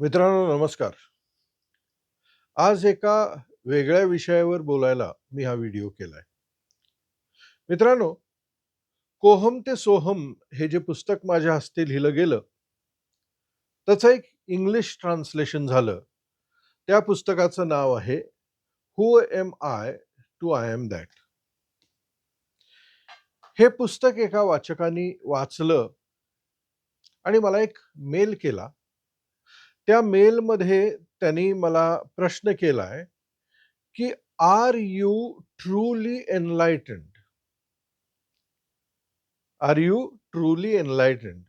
मित्रांनो नमस्कार. आज एका वेगळ्या विषयावर बोलायला मी हा व्हिडिओ केलाय. मित्रांनो, कोहम ते सोहम हे जे पुस्तक माझ्या हस्ते लिहिलं गेलं, त्याचं एक इंग्लिश ट्रान्सलेशन झालं. त्या पुस्तकाचं नाव आहे who am I to I am that. हे पुस्तक एका वाचकाने वाचलं आणि मला एक मेल केला. त्या मेलमध्ये त्यांनी मला प्रश्न केलाय, की are you truly enlightened? Are you truly enlightened?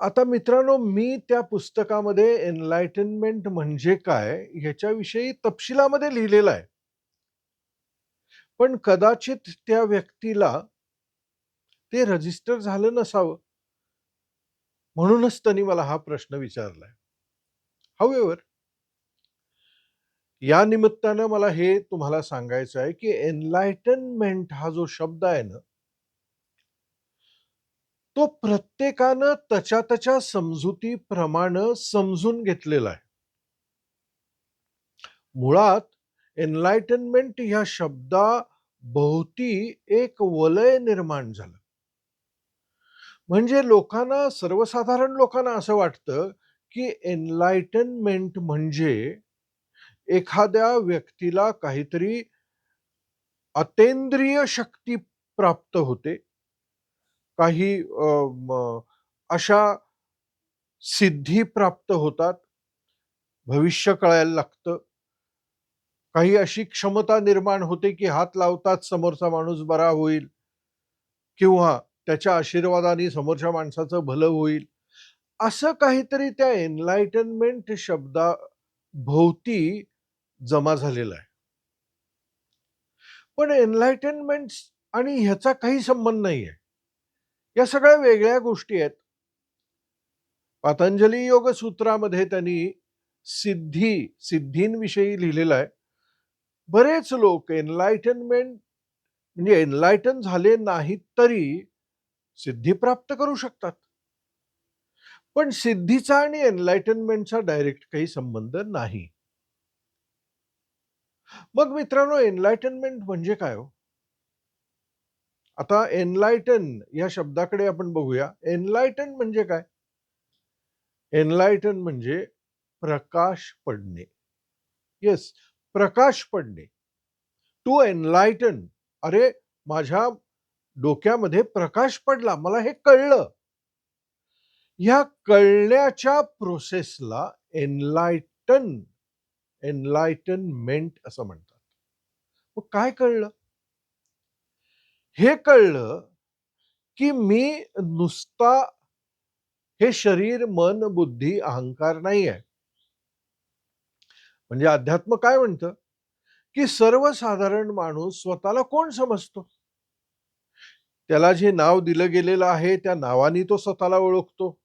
आता मित्रांनो, मी त्या पुस्तकामध्ये एनलाइटनमेंट म्हणजे काय ह्याच्याविषयी तपशिलामध्ये लिहिलेलं आहे. पण कदाचित त्या व्यक्तीला ते रजिस्टर झालं नसावं. म्हणूनच त्यांनी मला हा प्रश्न विचारलाय. हवेवर या निमित्तानं मला हे तुम्हाला सांगायचं आहे, की एनलायटनमेंट हा जो शब्द आहे ना तो प्रत्येकानं त्याच्या त्याच्या समजुतीप्रमाणे समजून घेतलेला आहे. मुळात एनलाइटनमेंट ह्या शब्दाभोवती एक वलय निर्माण झालं. म्हणजे लोकांना सर्वसाधारण लोकांना असं वाटतं, की एनलाइटनमेंट म्हणजे एखाद्या व्यक्तीला काहीतरी अतेंद्रिय शक्ती प्राप्त होते. काही अशा सिद्धी प्राप्त होतात. भविष्य कळायला लागतं. काही अशी क्षमता निर्माण होते, की हात लावताच समोरचा माणूस बरा होईल किंवा त्याच्या आशीर्वादाने समोरच्या माणसाचं भलं होईल. असं काहीतरी त्या एनलाइटनमेंट शब्दा भोवती जमा झालेलं आहे. पण एनलाइटनमेंट आणि ह्याचा काही संबंध नाही आहे या सगळ्या वेगळ्या गोष्टी आहेत. पतंजली योग सूत्रामध्ये त्यांनी सिद्धी, सिद्धींविषयी लिहिलेलं आहे. बरेच लोक एनलाइटनमेंट म्हणजे एनलाइटन झाले नाहीत तरी सिद्धी प्राप्त करू शकतात. पण सिद्धीचा आणि एनलाइटनमेंटचा डायरेक्ट काही संबंध नाही. मग मित्रांनो एनलाइटनमेंट म्हणजे काय हो? आता एनलाइटन या शब्दाकडे आपण बघूया. एनलाइटन म्हणजे काय? एनलाइटन म्हणजे प्रकाश पडणे. येस, प्रकाश पडणे. टू एनलाइटन अरे, माझ्या डोक्यामध्ये प्रकाश पडला. मला हे कळलं. ह्या कळण्याच्या प्रोसेसला एनलाइटन, एनलाइटनमेंट असं म्हणतात. मग काय कळलं? हे कळलं, की मी नुसता हे शरीर, मन, बुद्धी, अहंकार नाहीये. म्हणजे अध्यात्म काय म्हणतं, की सर्वसाधारण माणूस स्वतःला कोण समजतो? त्याला जे नाव दिलं गेलेलं आहे, त्या नावाने तो स्वतःला ओळखतो.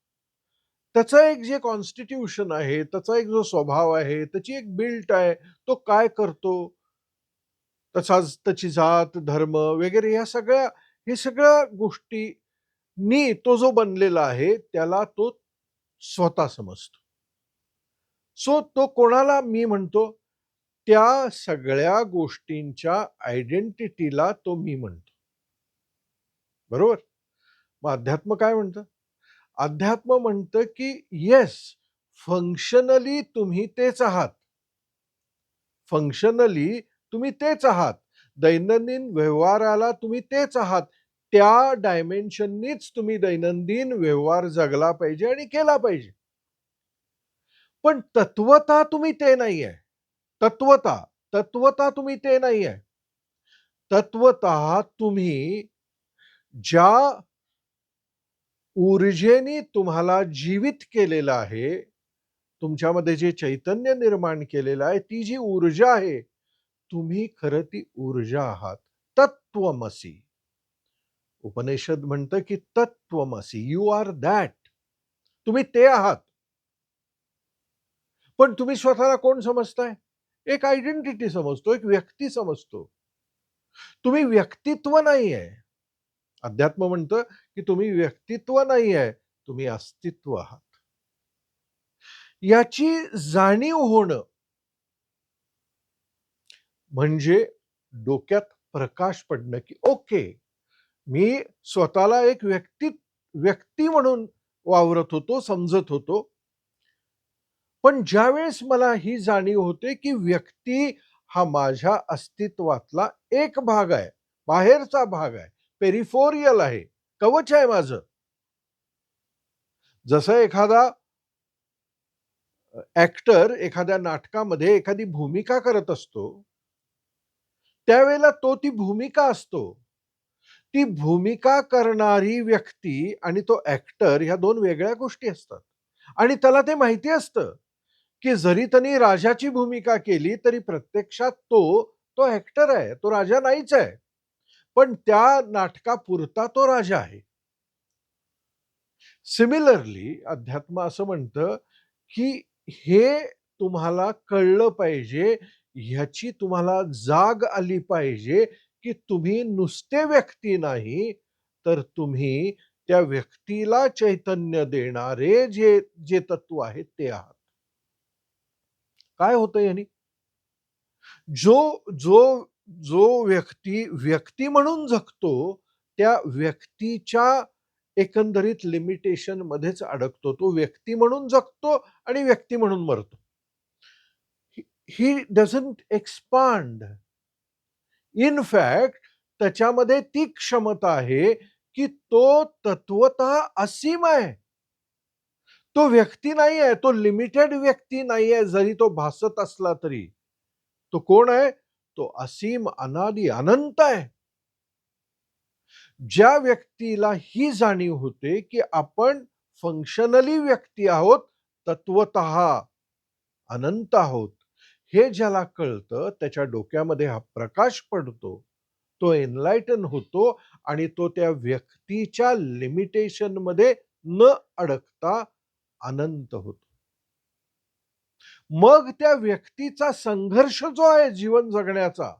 त्याचं एक जे कॉन्स्टिट्यूशन आहे, त्याचा एक जो स्वभाव आहे, त्याची एक बिल्ट आहे, तो काय करतो? त्याचा त्याची जात, धर्म वगैरे ह्या सगळ्या हे सगळ्या गोष्टींनी तो जो बनलेला आहे, त्याला तो स्वतः समजतो. सो तो कोणाला मी म्हणतो? त्या सगळ्या गोष्टींच्या आयडेंटिटीला तो मी म्हणतो. बरोबर? मग अध्यात्म काय म्हणतं? अध्यात्म म्हणतं, की येस, फंक्शनली तुम्ही तेच आहात. फंक्शनली तुम्ही तेच आहात. दैनंदिन व्यवहाराला तुम्ही तेच आहात. त्या डायमेन्शननीच तुम्ही दैनंदिन व्यवहार जगला पाहिजे आणि केला पाहिजे. पण तत्वता तुम्ही ते नाही आहे तत्वता तत्वता तुम्ही ते नाही आहे तत्वत तुम्ही ज्या ऊर्जेने तुम्हाला जीवित केलेलं आहे, तुमच्यामध्ये जे चैतन्य निर्माण केलेलं आहे, ती जी ऊर्जा आहे, तुम्ही खरं ती ऊर्जा आहात. तत्वमसी उपनिषद म्हणतं, की तत्वमसी यू आर दॅट. तुम्ही ते आहात. पण तुम्ही स्वतःला कोण समजताय? एक आयडेंटिटी समजतो, एक व्यक्ती समजतो. तुम्ही व्यक्तित्व नाही आहे अध्यात्म म्हणतं, की तुम्ही व्यक्तित्व नाही आहे तुम्ही अस्तित्व आहात. याची जाणीव होणं म्हणजे डोक्यात प्रकाश पडणं की ओके मी स्वतःला एक व्यक्ती व्यक्ती म्हणून वावरत होतो समजत होतो पण ज्यावेळेस मला ही जाणीव होते की व्यक्ती हा माझ्या अस्तित्वातला एक भाग आहे बाहेरचा भाग आहे पेरिफोरियल आहे. कवच आहे माझं. जसं एखादा ऍक्टर एखाद्या नाटकामध्ये एखादी भूमिका करत असतो त्यावेळेला तो ती भूमिका असतो. ती भूमिका करणारी व्यक्ती आणि तो ऍक्टर ह्या दोन वेगळ्या गोष्टी असतात. आणि त्याला ते माहिती असतं की जरी त्यांनी राजाची भूमिका केली तरी प्रत्यक्षात तो तो ऍक्टर आहे तो राजा नाहीच आहे. पण त्या नाटकापुरता तो राजा आहे. सिमिलरली अध्यात्म असं म्हणतं की हे तुम्हाला कळलं पाहिजे ह्याची तुम्हाला जाग आली पाहिजे की तुम्ही नुसते व्यक्ती नाही तर तुम्ही त्या व्यक्तीला चैतन्य देणारे जे जे तत्व आहेत ते आहात. काय होतं यांनी? जो जो जो व्यक्ती व्यक्ती म्हणून जगतो त्या व्यक्तीच्या एकंदरीत लिमिटेशन मध्येच अडकतो. तो व्यक्ती म्हणून जगतो आणि व्यक्ती म्हणून मरतो. He doesn't expand in fact त्याच्यामध्ये ती क्षमता आहे की तो तत्वत असीम आहे. तो व्यक्ती नाही आहे तो लिमिटेड व्यक्ती नाही आहे जरी तो भासत असला तरी. तो कोण आहे? तो असीम अनादी अनंत आहे. ज्या व्यक्तीला ही जाणीव होते की आपण फंक्शनली व्यक्ती आहोत तत्वत अनंत आहोत. हे ज्याला कळतं त्याच्या डोक्यामध्ये हा प्रकाश पडतो तो एनलायटन होतो आणि तो त्या व्यक्तीच्या लिमिटेशनमध्ये न अडकता अनंत होतो. मग त्या व्यक्तीचा संघर्ष जो आहे जीवन जगण्याचा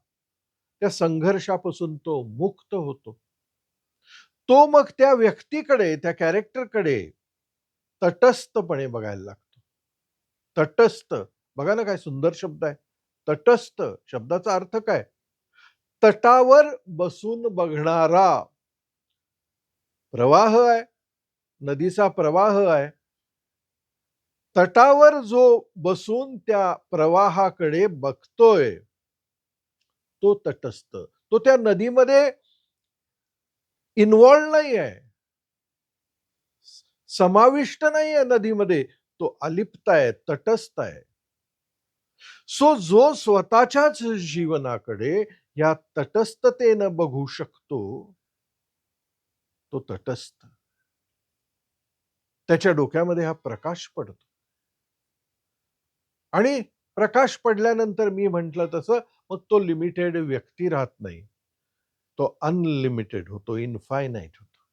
त्या संघर्षापासून तो मुक्त होतो. तो मग त्या व्यक्तीकडे त्या कॅरेक्टरकडे तटस्थपणे बघायला लागतो. तटस्थ बघा ना काय सुंदर शब्द आहे. तटस्थ शब्दाचा अर्थ काय? तटावर बसून बघणारा प्रवाह आहे. नदीचा प्रवाह आहे. तटावर जो बसून त्या प्रवाहाकडे बघतोय तो तटस्थ. तो त्या नदीमध्ये इन्वॉल्व नाही आहे समाविष्ट नाही आहे नदीमध्ये. तो अलिप्त आहे तटस्थ आहे. सो जो स्वतःच्याच जीवनाकडे या तटस्थतेनं बघू शकतो तो तटस्थ. त्याच्या डोक्यामध्ये हा प्रकाश पडतो. आणि प्रकाश पडल्यानंतर मी म्हंटल तसं मग तो लिमिटेड व्यक्ती राहत नाही. तो अनलिमिटेड होतो इनफायनाईट होतो.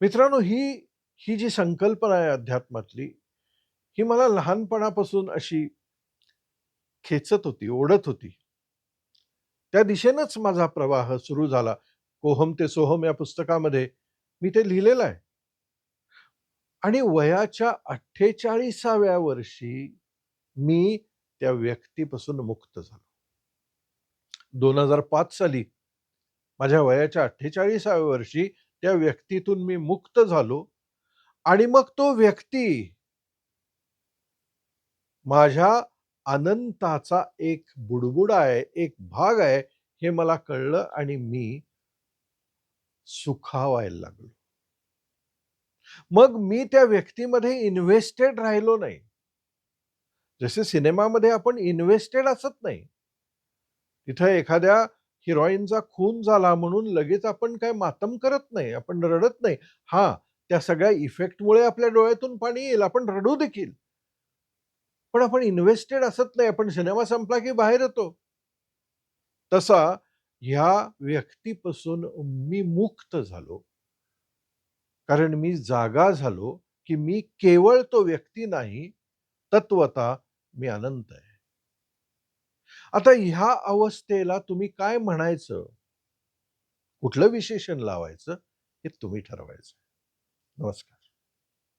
मित्रांनो ही ही जी संकल्पना आहे अध्यात्मातली ही मला लहानपणापासून अशी खेचत होती ओढत होती. त्या दिशेनंच माझा प्रवाह सुरू झाला. कोहम ते सोहम या पुस्तकामध्ये मी ते लिहिलेलं आहे. आणि वयाच्या अठ्ठेचाळीसाव्या वर्षी मी त्या व्यक्तीपासून मुक्त झालो. दोन हजार पाच साली माझ्या वयाच्या अठ्ठेचाळीसाव्या वर्षी त्या व्यक्तीतून मी मुक्त झालो आणि मग तो व्यक्ती माझ्या अनंताचा एक बुडबुड आहे एक भाग आहे हे मला कळलं आणि मी सुखावायला लागलो. मग मी त्या व्यक्तीमध्ये इन्व्हेस्टेड राहिलो नाही. जसे सिनेमामध्ये आपण इन्व्हेस्टेड असत नाही. तिथं एखाद्या हिरोईनचा खून झाला म्हणून लगेच आपण काय मातम करत नाही आपण रडत नाही. हा त्या सगळ्या इफेक्टमुळे आपल्या डोळ्यातून पाणी येईल आपण रडू देखील. पण आपण इन्व्हेस्टेड असत नाही आपण सिनेमा संपला की बाहेर येतो. तसा ह्या व्यक्तीपासून मी मुक्त झालो. कारण मी जागा झालो की मी केवळ तो व्यक्ती नाही तत्वता मी अनंत आहे. आता ह्या अवस्थेला तुम्ही काय म्हणायचं? कुठलं विशेषण लावायचं? हे तुम्ही ठरवायचं. नमस्कार.